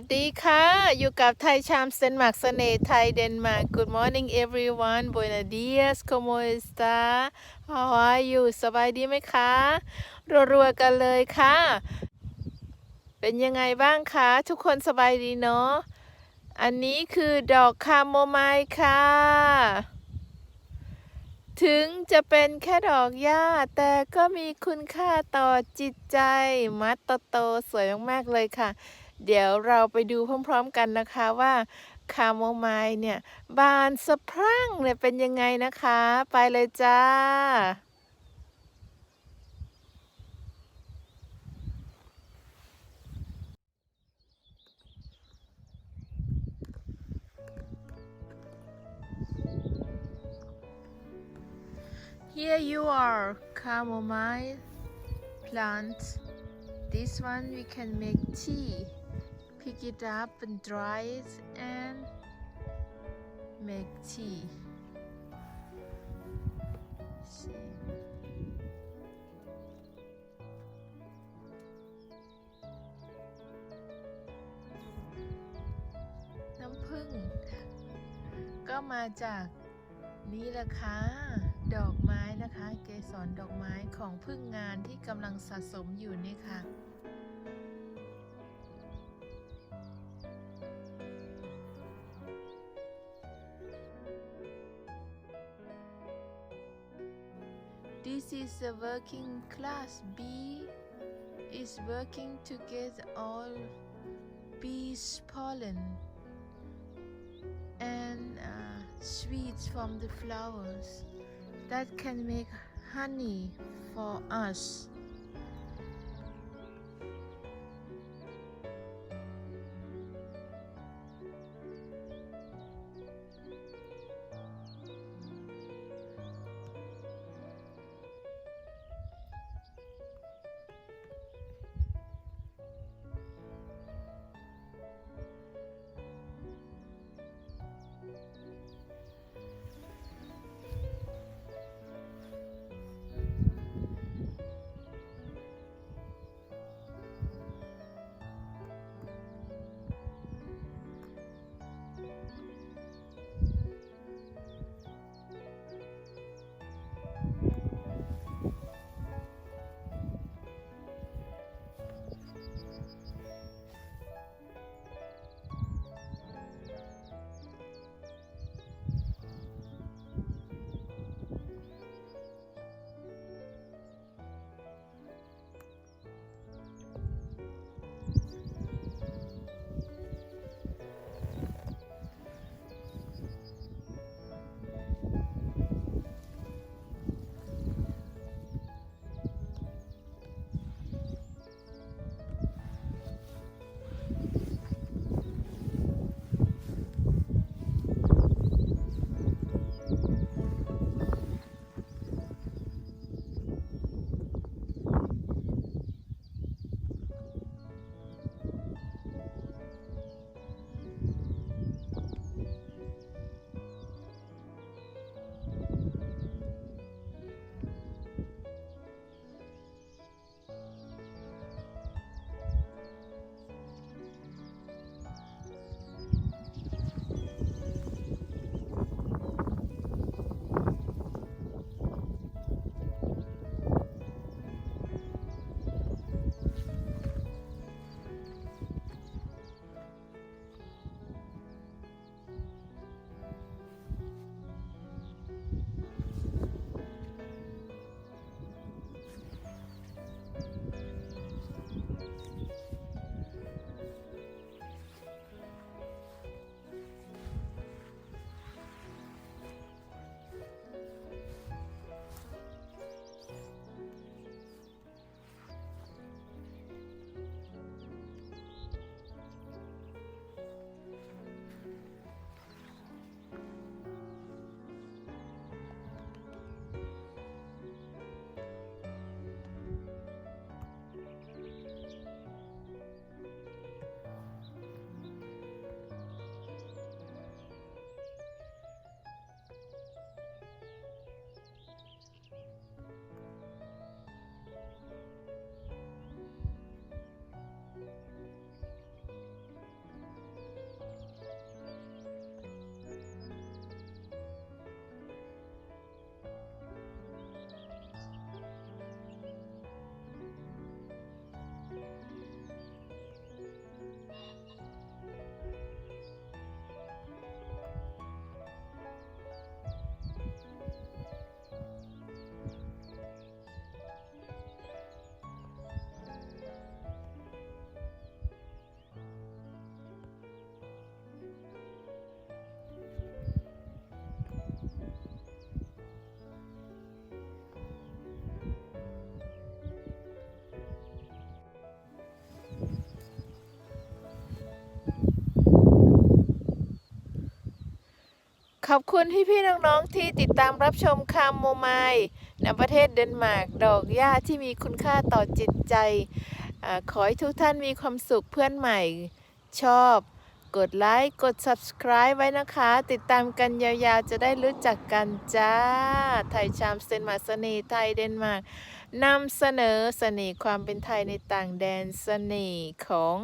สดีค่ะ อยู่กับไทยชามเซนมาร์กเสน่ห์ไทยเดนมาร์ก Good morning everyone Buenos dias como está How are you สบายดีไหมคะ รัวๆกันเลยค่ะ เป็นยังไงบ้างคะ ทุกคนสบายดีเนาะ อันนี้คือดอกคาโมไมล์ค่ะ ถึงจะเป็นแค่ดอกหญ้า แต่ก็มีคุณค่าต่อจิตใจ มัดโตๆสวยมากๆเลยค่ะ เดี๋ยวเราไปดูพร้อมๆกันนะคะว่าคาโมไมล์เนี่ย บานสะพรั่งเนี่ยเป็นยังไงนะคะ ไปเลยจ้า Here you are, chamomile plant. This one we can make tea. Pick it up and dry it and make tea. See. น้ำผึ้งก็มาจากนี่แหละค่ะ ดอกไม้นะคะ เกสรดอกไม้ของพึ่งงานที่กำลังสะสมอยู่นี่ค่ะ This is the working class bee is working to get all bees pollen and uh, sweets from the flowers that can make honey for us. ขอบคุณพี่ๆน้องๆที่ติดตามรับชมคามโมไมล์ณประเทศเดนมาร์กดอกหญ้าที่มีคุณค่าต่อจิตใจอขอให้ทุกท่านมีความสุขเพื่อนใหม่ ชอบ กดไลค์ กด subscribe ไว้นะคะ ติดตามกันยาวๆ จะได้รู้จักกันจ้า ไทยชามเตนมาร์กเสน่ไทยเดนมาร์ก นำเสนอเสน่ห์ความเป็นไทยในต่างแดนเสน่ห์ของ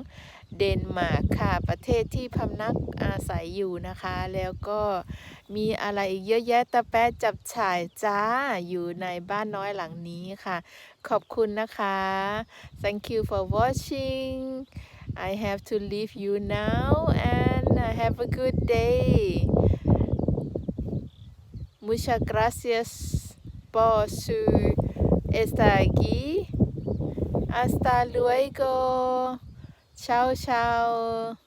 เดนมาร์กค่ะ ประเทศที่พำนักอาศัยอยู่นะคะ แล้วก็มีอะไรอีกเยอะแยะตะแปะจับฉ่ายจ้าอยู่ในบ้านน้อยหลังนี้ค่ะ ขอบคุณนะคะ thank you for watching I have to leave you now and have a good day. Muchas gracias por su estar aquí. Hasta luego. Chao, chao.